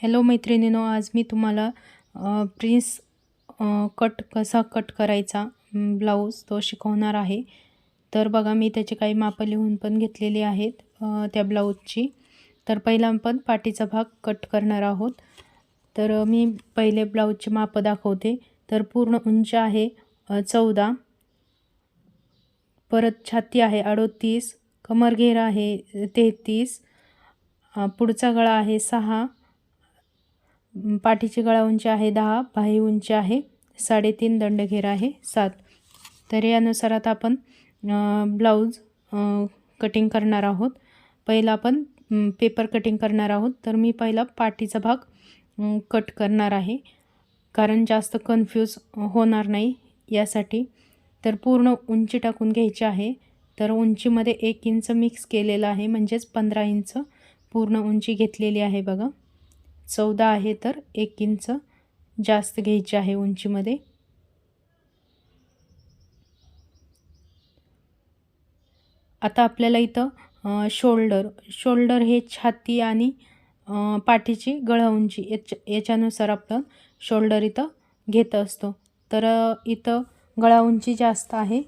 Hello मैत्रिणीनो आज मी तुम्हाला प्रिन्स कट कसा कट करायचा ब्लाऊज तो शिकवणार आहे. तर बघा मी त्याचे काही मापं लिहून पण घेतलेली आहेत त्या ब्लाऊजची. तर पहिला आपण पाठीचा भाग कट करणार आहोत. तर मी पहिले ब्लाऊजचे मापं दाखवते. तर पूर्ण उंच आहे चौदा. परत छाती आहे अडोतीस. कमरघेर आहे तेहतीस. पुढचा गळा आहे सहा. पाठीची गळा उंची आहे दहा बाही उंची आहे साडेतीन दंडघेर आहे सात. तर यानुसार आता आपण ब्लाऊज कटिंग करणार आहोत. पहिला आपण पेपर कटिंग करणार आहोत. तर मी पहिला पाठीचा भाग कट करणार आहे. कारण जास्त कन्फ्यूज होणार नाही यासाठी. तर पूर्ण उंची टाकून घ्यायची आहे. तर उंचीमध्ये एक इंच मिक्स केलेलं आहे. म्हणजेच पंधरा इंच पूर्ण उंची घेतलेली आहे बघा. चौदा आहे तर एक इंच जास्त घ्यायची आहे उंचीमध्ये. आता आपल्याला इथं शोल्डर शोल्डर हे छाती आणि पाठीची गळा उंची याच्या याच्यानुसार आपण शोल्डर इथं घेत असतो. तर इथं गळा उंची जास्त आहे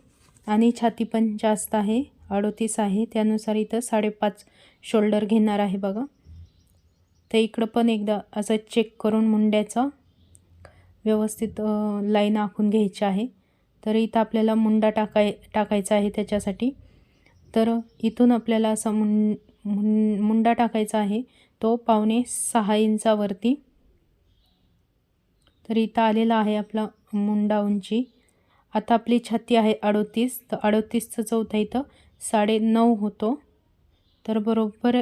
आणि छाती पण जास्त आहे अडोतीस आहे. त्यानुसार इथं साडेपाच शोल्डर घेणार आहे बघा. तर इकडं पण एकदा असं चेक करून मुंड्याचा व्यवस्थित लाईन आखून घ्यायची आहे. तर इथं आपल्याला मुंडा टाकाय टाकायचा आहे त्याच्यासाठी. तर इथून आपल्याला असा मुं मुं मुंडा टाकायचा आहे. तो पावणे सहा इंचावरती तर इथं आलेला आहे आपला मुंडा उंची. आता आपली छाती आहे अडोतीस. तर अडोतीसचं चौथा इथं साडे नऊ होतो. तर बरोबर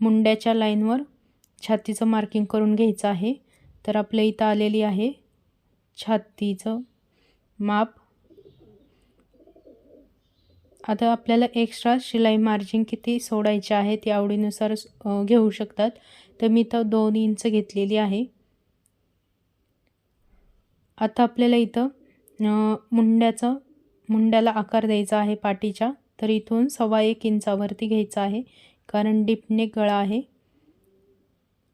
मुंड्याच्या लाईनवर छातीचं मार्किंग करून घ्यायचं आहे. तर आपल्या इथं आलेली आहे. छातीचं माप. आता आपल्याला एक्स्ट्रा शिलाई मार्जिन किती सोडायचे आहे ते आवडीनुसार घेऊ शकतात. तर मी तर दोन इंच घेतलेली आहे. आता आपल्याला इथं मुंड्याचं मुंड्याला आकार द्यायचा आहे पाठीच्या. तर इथून सव्वा एक इंचावरती घ्यायचा आहे. कारण डिपने गळा आहे.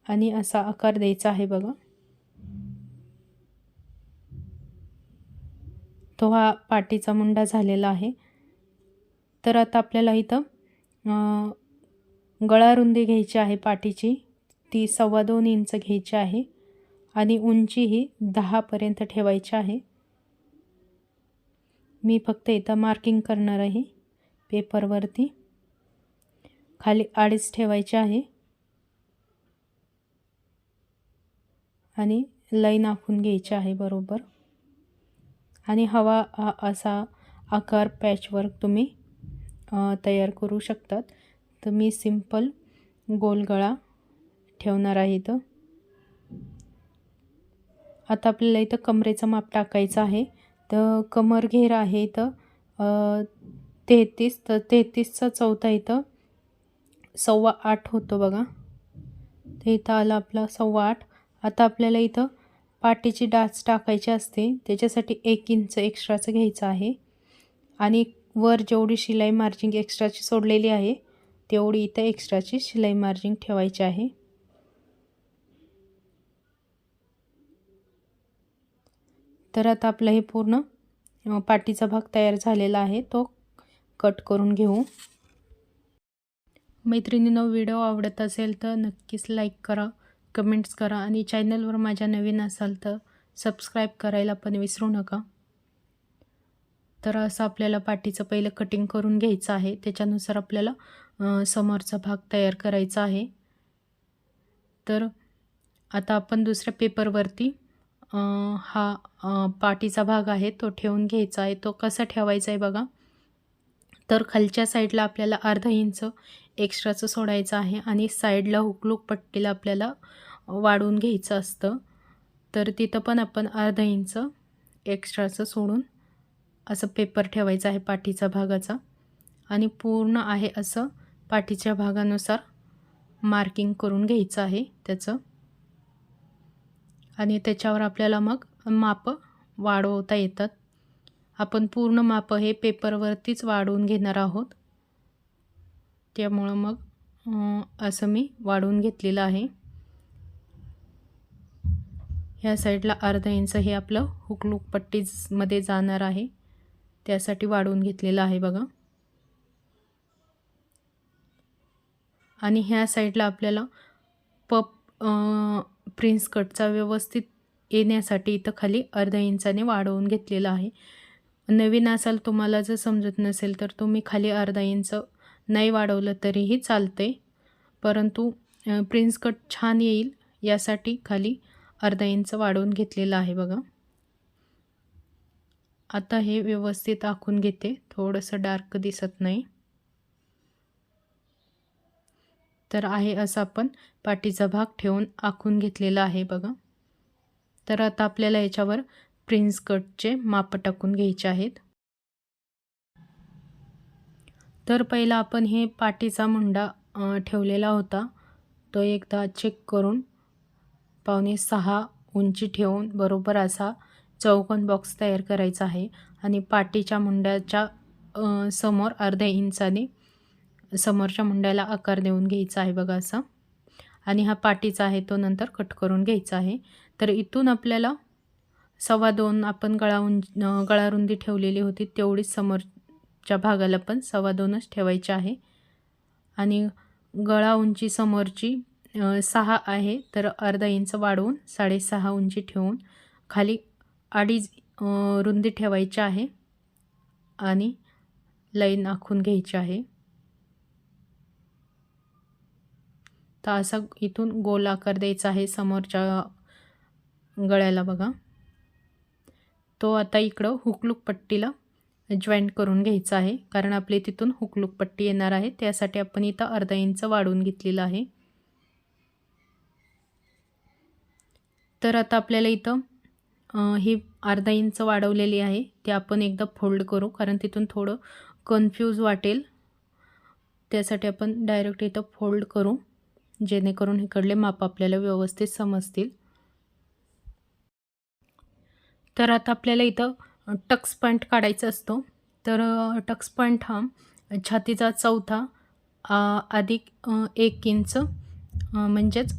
आणि असा आकार द्यायचा आहे बघा. तो हा पाठीचा मुंडा झालेला आहे. तर आता आपल्याला इथं गळा रुंदी घ्यायची आहे पाठीची. ती सव्वा दोन इंच घ्यायची आहे आणि उंची ही दहापर्यंत ठेवायची आहे. मी फक्त इथं मार्किंग करणार आहे पेपरवरती. खाली अडीच ठेवायची आहे. आणि लाईन आखून घ्यायची आहे बरोबर. आणि हवा असा आकार पॅचवर्क तुम्ही तयार करू शकतात. तर मी सिंपल गोलगळा ठेवणार आहे इथं. आता आपल्याला इथं कमरेचं माप टाकायचं आहे. तर कमर घेर आहे इथं तेहतीस. तर तेहतीसचा चौथा इथं सव्वा आठ होतो बघा. तर इथं आलं आपला सव्वा आठ. आता आपल्याला इथं पाटीची डाच टाकायची असते. त्याच्यासाठी एक इंच एक्स्ट्राचं घ्यायचं आहे. आणि वर जेवढी शिलाई मार्जिंग एक्स्ट्राची सोडलेली आहे तेवढी इथं एक्स्ट्राची शिलाई मार्जिंग ठेवायची आहे. तर आता आपलं हे पूर्ण पाटीचा भाग तयार झालेला आहे. तो कट करून घेऊ. मैत्रिणीनं व्हिडिओ आवडत असेल तर नक्कीच लाईक करा. कमेंट्स करा आणि चॅनलवर माझ्या नवीन असाल तर सबस्क्राईब करायला पण विसरू नका. तर असं आपल्याला पाटीचं पहिलं कटिंग करून घ्यायचं आहे. त्याच्यानुसार आपल्याला समोरचा भाग तयार करायचा आहे. तर आता आपण दुसऱ्या पेपरवरती हा पाठीचा भाग आहे तो ठेवून घ्यायचा आहे. तो कसा ठेवायचा आहे बघा. तर खालच्या साईडला आपल्याला अर्धा इंच एक्स्ट्राचं सोडायचं आहे आणि साईडला हुकलूक पट्टीला आपल्याला वाढवून घ्यायचं असतं. तर तिथं पण आपण अर्धा इंच एक्स्ट्राचं सोडून असं पेपर ठेवायचं आहे पाठीचा भागाचा. आणि पूर्ण आहे असं पाठीच्या भागानुसार मार्किंग करून घ्यायचं आहे त्याचं. आणि त्याच्यावर आपल्याला मग मापं वाढवता येतात. आपण पूर्ण मापं हे पेपरवरतीच वाढवून घेणार आहोत. त्यामुळं मग असं मी वाढवून घेतलेलं आहे. ह्या साईडला अर्धा इंच हे आपलं हुकलूक पट्टीमध्ये जाणार आहे. त्यासाठी वाढवून घेतलेलं आहे बघा. आणि ह्या साईडला आपल्याला पप प्रिन्स कटचा व्यवस्थित येण्यासाठी इथं खाली अर्धा इंचाने वाढवून घेतलेलं आहे. नवीन असाल तुम्हाला जर समजत नसेल तर तुम्ही खाली अर्धा इंच नाही वाढवलं तरीही चालते. परंतु प्रिन्स कट छान येईल यासाठी खाली अर्धा इंच वाढवून घेतलेलं आहे बघा. आता हे व्यवस्थित आखून घेते थोडंसं डार्क दिसत नाही. तर आहे असं आपण पाठीचा भाग ठेवून आखून घेतलेला आहे बघा. तर आता आपल्याला याच्यावर प्रिन्स कटचे माप टाकून घ्यायचे आहेत. तर पहिला आपण हे पाठीचा मुंडा ठेवलेला होता. तो एकदा चेक करून पावणे सहा उंची ठेवून बरोबर असा चौकोन बॉक्स तयार करायचा आहे आणि पाठीच्या मुंड्याच्या समोर अर्ध्या इंचाने समोरच्या मुंड्याला आकार देऊन घ्यायचा आहे बघा असा. आणि हा पाठीचा आहे तो नंतर कट करून घ्यायचा आहे. तर इथून आपल्याला सव्वा दोन आपण गळा उंच गळारुंदी ठेवलेली होती तेवढीच समोरच्या भागाला पण सव्वा दोनच ठेवायची आहे. आणि गळा उंची समोरची सहा आहे तर अर्धा इंच वाढवून साडेसहा उंची ठेवून खाली अडीच रुंदी ठेवायची आहे आणि लाईन आखून घ्यायची आहे. तर असा इथून गोल आकार द्यायचा आहे समोरच्या गळ्याला बघा. तो आता इकडं हुकलूक पट्टीला जॉईंट करून घ्यायचा आहे. कारण आपली तिथून हुकलूक पट्टी येणार आहे. त्यासाठी आपण इथं अर्धा इंच वाढवून घेतलेलं आहे. तर आता आपल्याला इथं ही अर्धा इंच वाढवलेली आहे. ते आपण एकदा फोल्ड करू. कारण तिथून थोडं कन्फ्यूज वाटेल. त्यासाठी आपण डायरेक्ट इथं फोल्ड करू. जेणेकरून इकडले माप आपल्याला व्यवस्थित समजतील. तर आता आपल्याला इथं टक्स पॉईंट काढायचा असतो. तर टक्स पॉईंट हा छातीचा चौथा अधिक एक इंच म्हणजेच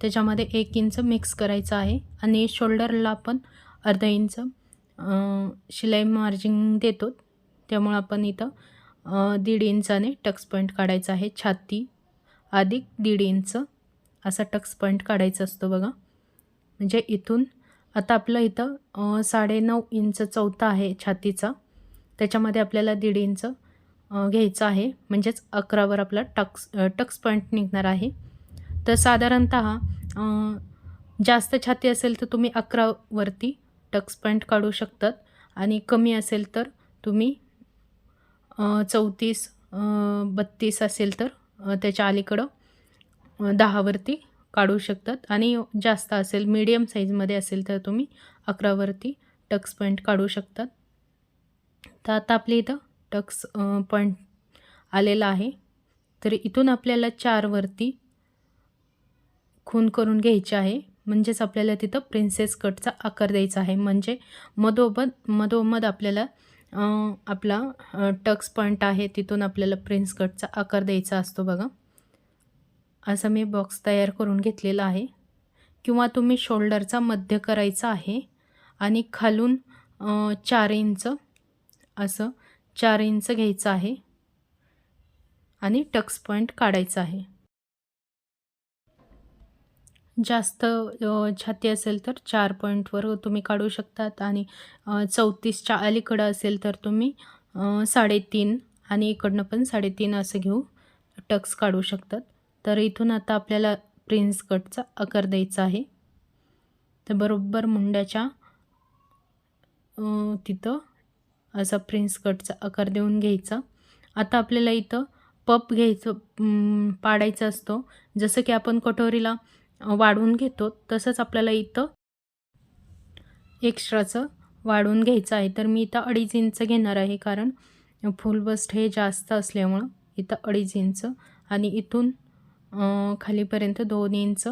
त्याच्यामध्ये एक इंच मिक्स करायचं आहे. आणि शोल्डरला आपण अर्धा इंच शिलाई मार्जिन देतो. त्यामुळं आपण इथं दीड इंचाने टक्स पॉईंट काढायचा आहे. छाती अधिक दीड इंच असा टक्स पॉईंट काढायचा असतो बघा. म्हणजे इथून आता आपलं इथं साडेनऊ इंच चौथा आहे छातीचा. त्याच्यामध्ये आपल्याला दीड इंच घ्यायचं आहे. म्हणजेच अकरावर आपला टक्स टक्स पॉईंट निघणार आहे. तर साधारणत जास्त छाती असेल तर तुम्ही अकरावरती टक्स पॉईंट काढू शकतात. आणि कमी असेल तर तुम्ही चौतीस बत्तीस असेल तर त्याच्या अलीकडं दहावरती काढू शकतात. आणि जास्त असेल मीडियम साईजमध्ये असेल तर तुम्ही अकरावरती टक्स पॉईंट काढू शकतात. तर आता आपल्या इथं टक्स पॉईंट आलेला आहे. तर इथून आपल्याला चारवरती खून करून घ्यायची आहे. म्हणजेच आपल्याला तिथं प्रिन्सेस कटचा आकार द्यायचा आहे. म्हणजे मधोमध मधोमध आपल्याला आपला टक्स पॉईंट आहे. तिथून आपल्याला प्रिन्स कटचा आकार द्यायचा असतो बघा. असा मी बॉक्स तयार करून घेतलेला आहे. किंवा तुम्ही शोल्डरचा मध्य करायचा आहे आणि खालून चार इंच असं चार इंच घ्यायचं आहे आणि टक्स पॉईंट काढायचा आहे. जास्त छाती असेल तर चार पॉईंटवर तुम्ही काढू शकतात आणि चौतीसच्या अलीकडं असेल तर तुम्ही साडेतीन आणि इकडनं पण साडेतीन असं घेऊ टक्स काढू शकतात. तर इथून आता आपल्याला प्रिन्स कटचा आकार द्यायचा आहे. तर बरोबर मुंड्याच्या तिथं असा प्रिन्स कटचा आकार देऊन घ्यायचा. आता आपल्याला इथं पप घ्यायचं पाडायचा असतो. जसं की आपण कटोरीला वाढवून घेतो तसंच आपल्याला इथं एक्स्ट्राचं वाढवून घ्यायचं आहे. तर मी इथं अडीच इंच घेणार आहे कारण फुल बस्ट हे जास्त असल्यामुळं इथं अडीच इंच. आणि इथून खालीपर्यंत दोन इंच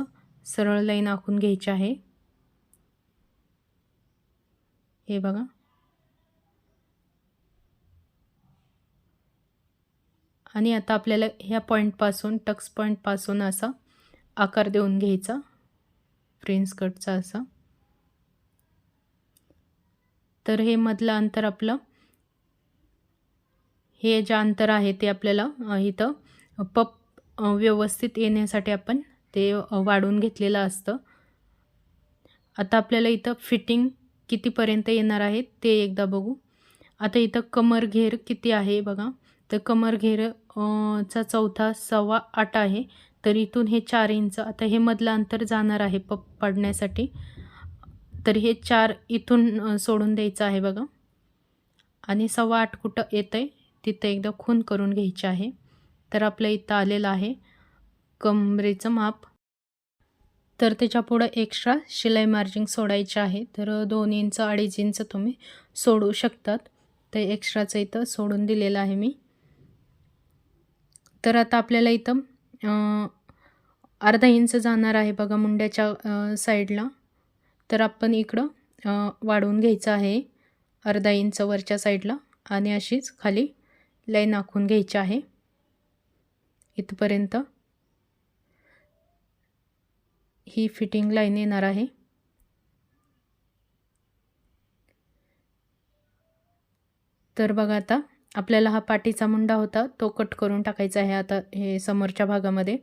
सरळ लाईन आखून घ्यायची आहे. हे बघा. आणि आता आपल्याला ह्या पॉईंटपासून टक्स पॉईंटपासून असा आकार देऊन घ्यायचा. प्रिन्स कटचा असा. तर हे मधलं अंतर आपलं हे जे अंतर आहे ते आपल्याला इथं पप व्यवस्थित येण्यासाठी आपण ते वाढवून घेतलेलं असतं. आता आपल्याला इथं फिटिंग कितीपर्यंत येणार आहे ते एकदा बघू. आता इथं कमर घेर किती आहे बघा. तर कमर घेर चा चौथा सव्वा आठ आहे. तर इथून हे चार इंच आता हे मधलं अंतर जाणार आहे पप पाडण्यासाठी. तर हे चार इथून सोडून द्यायचं आहे बघा. आणि सव्वा आठ कुठं येतं आहे तिथं एकदा खून करून घ्यायची आहे. तर आपल्या इथं आलेलं आहे. कमरेचं माप. तर त्याच्या पुढं एक्स्ट्रा शिलाई मार्जिंग सोडायचे आहे. तर दोन इंच अडीच इंच तुम्ही सोडू शकतात. तर एक्स्ट्राचं इथं सोडून दिलेलं आहे मी. तर आता आपल्याला इथं अर्धा इंच जाणार आहे बघा मुंड्याच्या साईडला तर आपण इकडं वाढवून घ्यायचं आहे. अर्धा इंच वरच्या साईडला आणि अशीच खाली लाईन आखून घ्यायची आहे. इथपर्यंत. ही फिटिंग लाईन येणार आहे. तर बघा आता आपल्याला हा पाठीचा मुंडा होता तो कट करून टाकायचा आहे आता हे समोरच्या भागामध्ये.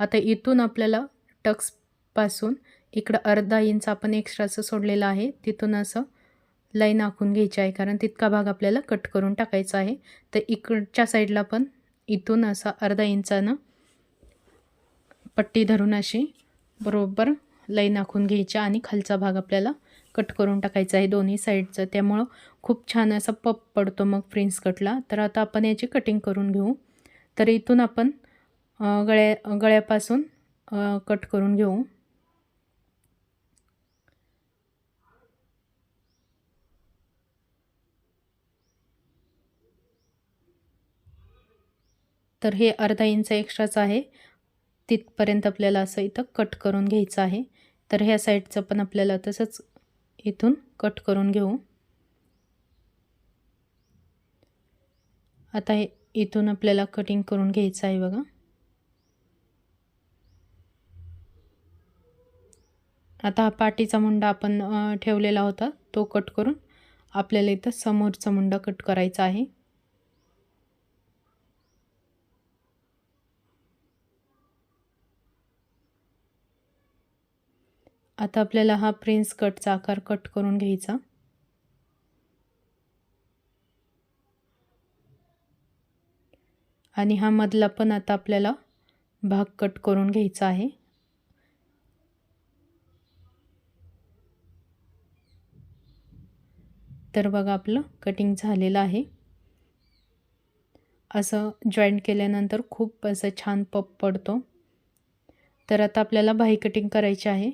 आता इथून आपल्याला टक्सपासून इकडं अर्धा इंच आपण एक्स्ट्राचं सोडलेलं आहे तिथून असं लाईन आखून घ्यायची आहे कारण तितका भाग आपल्याला कट करून टाकायचा आहे. तर इकडच्या साईडला पण इथून असा अर्धा इंचानं पट्टी धरून अशी बरोबर लाईन आखून घ्यायची आणि खालचा भाग आपल्याला कट करून टाकायचा आहे दोन्ही साईडचं. त्यामुळं खूप छान असा पप पडतो मग प्रिन्स कटला. तर आता आपण याची कटिंग करून घेऊ. तर इथून आपण गळ्या गळ्यापासून कट करून घेऊ. तर हे अर्धा इंच एक्स्ट्राच आहे. तिथपर्यंत आपल्याला असं इथं कट करून घ्यायचं आहे. तर ह्या साईडचं पण आपल्याला तसंच इथून कट करून घेऊ. आता हे इथून आपल्याला कटिंग करून घ्यायचं आहे बघा. आता हा पाठीचा मुंडा आपण ठेवलेला होता तो कट करून आपल्याला इथं समोरचा मुंडा कट करायचा आहे. आता आपल्याला हा प्रिन्स कटचा आकार कट करून घ्यायचा. आणि हा मधला पण आता आपल्याला भाग कट करून घ्यायचा आहे. तर बघा आपलं कटिंग झालेलं आहे. असं जॉईंट केल्यानंतर खूप असं छान पप पडतो. तर आता आपल्याला बाही कटिंग करायची आहे.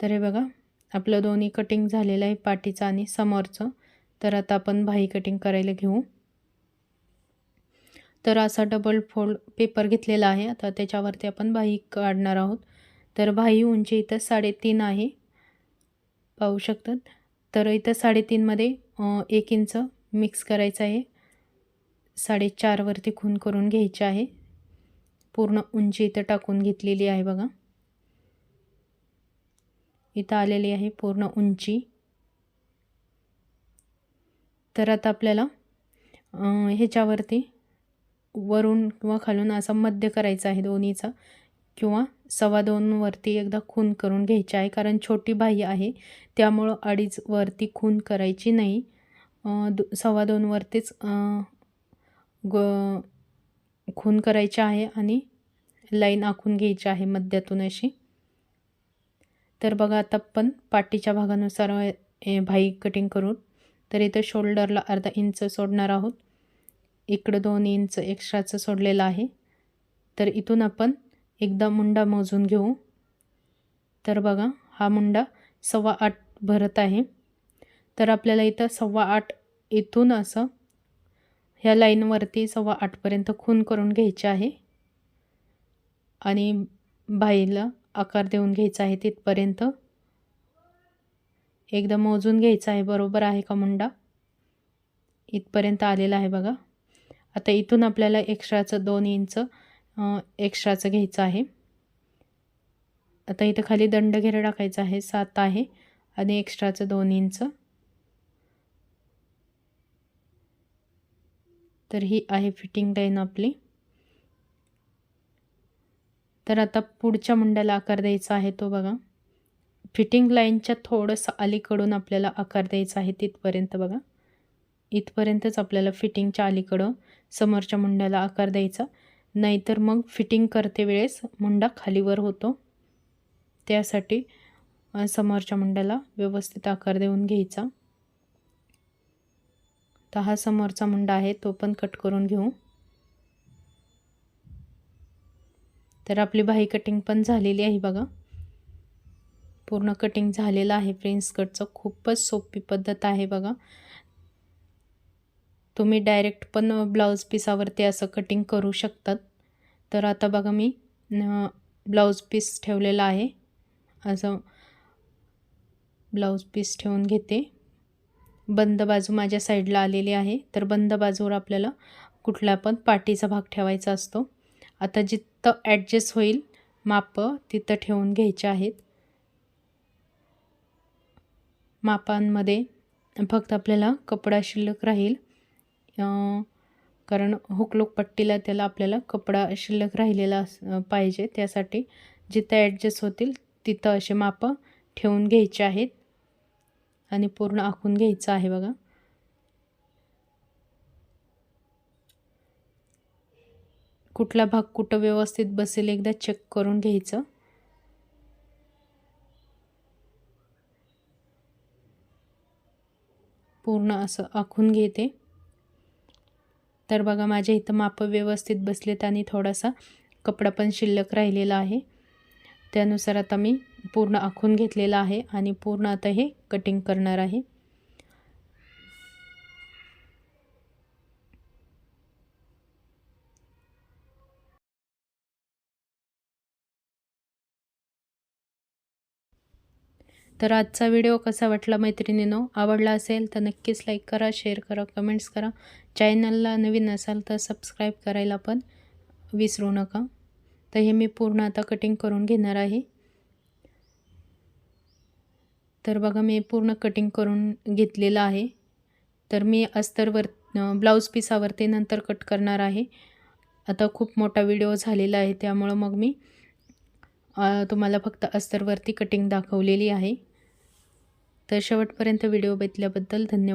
तर हे बघा आपलं दोन्ही कटिंग झालेलं आहे पाठीचं आणि समोरचं. तर आता आपण भाई कटिंग करायला घेऊ. तर असा डबल फोल्ड पेपर घेतलेला आहे. आता त्याच्यावरती आपण भाई काढणार आहोत. तर भाई उंची इथं साडेतीन आहे. पाहू शकतात? तर इथं साडेतीनमध्ये एक इंच मिक्स करायचं आहे. साडेचारवरती खून करून घ्यायचे आहे. पूर्ण उंची इथं टाकून घेतलेली आहे बघा. इथं आलेली आहे पूर्ण उंची. तर आता आपल्याला ह्याच्यावरती वरून किंवा खालून असा मध्य करायचा आहे दोन्हीचा किंवा सव्वा दोनवरती एकदा खून करून घ्यायची आहे कारण छोटी बाई आहे त्यामुळं अडीच वरती खून करायची नाही. दो सव्वा दोनवरतीच ग खून करायची आहे आणि लाईन आखून घ्यायची आहे मध्यातून अशी. तर बघा आता पण पाठीच्या भागानुसार भाई कटिंग करून तर इथं शोल्डरला अर्धा इंच सोडणार आहोत. इकडं दोन इंच एक्स्ट्राचं सोडलेलं आहे. तर इथून आपण एकदा मुंडा मोजून घेऊ. तर बघा हा मुंडा सव्वा आठ भरत आहे. तर आपल्याला इथं सव्वा आठ इथून असं ह्या लाईनवरती सव्वा आठपर्यंत खून करून घ्यायचे आहे. आणि बाईला आकार देऊन घ्यायचा आहे तिथपर्यंत. एकदा मोजून घ्यायचा आहे बरोबर आहे का मुंडा? इथपर्यंत आलेला आहे बघा. आता इथून आपल्याला एक्स्ट्राचं दोन इंच एक्स्ट्राचं घ्यायचं आहे. आता इथं खाली दंड घेरा टाकायचा आहे सात आहे. आणि एक्स्ट्राचं दोन इंच. तर ही आहे फिटिंग लाईन आपली. तर आता पुढच्या मुंड्याला आकार द्यायचा आहे तो बघा. फिटिंग लाईनच्या थोडंसं अलीकडून आपल्याला आकार द्यायचा आहे तिथपर्यंत बघा. इथपर्यंतच आपल्याला फिटिंगच्या अलीकडं समोरच्या मुंड्याला आकार द्यायचा. नाहीतर मग फिटिंग करते वेळेस मुंडा खालीवर होतो. त्यासाठी समोरच्या मुंड्याला व्यवस्थित आकार देऊन घ्यायचा. तर हा समोरचा मुंडा आहे तो पण कट करून घेऊ. तर आपली बाही कटिंग पण झालेली आहे बघा. पूर्ण कटिंग झालेलं आहे प्रिन्स कटचं खूपच सोपी पद्धत आहे बघा. तुम्ही डायरेक्ट पण ब्लाऊज पिसावरती असं कटिंग करू शकतात. तर आता बघा मी ब्लाऊज पीस ठेवलेला आहे. असं ब्लाऊज पीस ठेवून घेते. बंद बाजू माझ्या साईडला आलेली आहे. तर बंद बाजूवर आपल्याला कुठला पण पाठीचा भाग ठेवायचा असतो. आता जिथं ॲडजस्ट होईल मापं तिथं ठेवून घ्यायचे आहेत. मापांमध्ये फक्त आपल्याला कपडा शिल्लक राहील. कारण हुकलोक पट्टीला त्याला आपल्याला कपडा शिल्लक राहिलेला पाहिजे. त्यासाठी जिथं ॲडजस्ट होतील तिथं असे मापं ठेवून घ्यायचे आहेत. आणि पूर्ण आखून घ्यायचं आहे बघा. कुठला भाग कुठं व्यवस्थित बसेल एकदा चेक करून घ्यायचं. पूर्ण असं आखून घेते. तर बघा माझ्या इथं मापं व्यवस्थित बसलेत आणि थोडासा कपडा पण शिल्लक राहिलेला आहे. त्यानुसार आता मी पूर्ण आखून घेतलेला आहे आणि पूर्ण आता हे कटिंग करणार आहे. तर आजचा व्हिडिओ कसा वाटला मैत्रिणीनो? आवडला असेल तर नक्कीच लाईक करा शेअर करा कमेंट्स करा. चॅनलला नवीन असाल तर सबस्क्राईब करायला पण विसरू नका. तर हे मी पूर्ण आता कटिंग करून घेणार आहे. तर बघा मी पूर्ण कटिंग करून घेतलेलं आहे. तर मी अस्तरवर ब्लाऊज पिसावरती नंतर कट करणार आहे. आता खूप मोठा व्हिडिओ झालेला आहे त्यामुळं मग मी तुम्हाला फक्त अस्तरवरती कटिंग दाखवलेली आहे. तर शेवटपर्यंत व्हिडिओ बघितल्याबद्दल धन्यवाद.